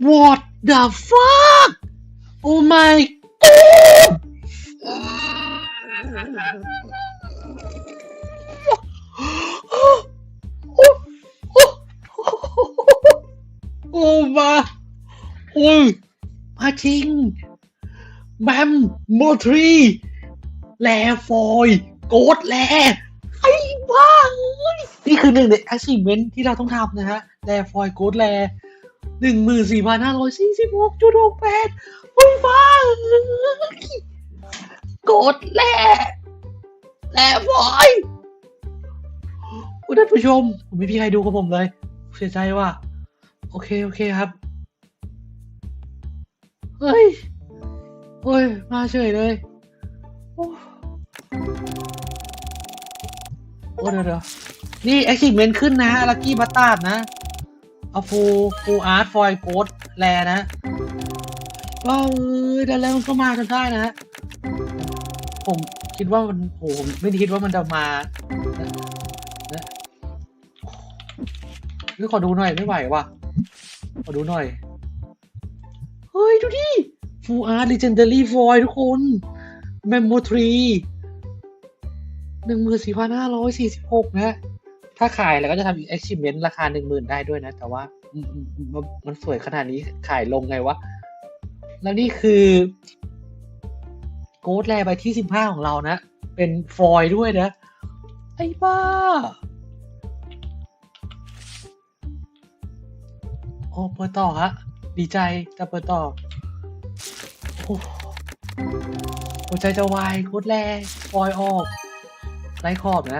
What the fuck Oh my god โอ้มาโอ้ยมาจริงแบมโมทรีแลฟอยโกดแลไอ้บ้าเอ้ยนี่คือหนึ่งใน achievement ที่เราต้องทำนะฮะ แลฟอยโกดแล หนึ่งหมื่นสี่พันห้าร้อยสี่สิบหกจุดหกแปดโอ้ยบ้าเอ้ยโกดแลแลฟอยคุณท่านผู้ชมผมไม่มีใครดูกับผมเลย เสียใจว่ะ โอเค โอเคครับ เฮ้ย โอ้ย มาเฉยเลยโอ้เดี๋ยวเดี๋ยวนี่ achievement ขึ้นนะ ลักกี้บัตตาร์ดนะ เอาฟูฟูอาร์ตฟอยโกดแลนะว้าเอ้ยแต่แล้วมันก็มาจนได้นะ ผมคิดว่ามันโหผมไม่ได้คิดว่ามันจะมานะนะเฮ้ยขอดูหน่อยไม่ไหวว่ะ ขอดูหน่อย เฮ้ย ดูดิฟูอาร์ต legendary void ทุกคน memo tree หนึ่งหมื่นสี่พันห้าร้อยสี่สิบหกนะ ถ้าขายแล้วก็จะทำอีก achievement ราคาหนึ่งหมื่นได้ด้วยนะ แต่ว่ามันมันสวยขนาดนี้ขายลงไงวะ แล้วนี่คือโกดแลใบที่สิบห้าของเรานะ เป็นฟอยล์ด้วยนะ ไอ้บ้า โอ้เปิดต่อฮะ ดีใจจะเปิดต่อ โอ้หัวใจจะวายโคตรแรงฟอยออกไร้ขอบนะ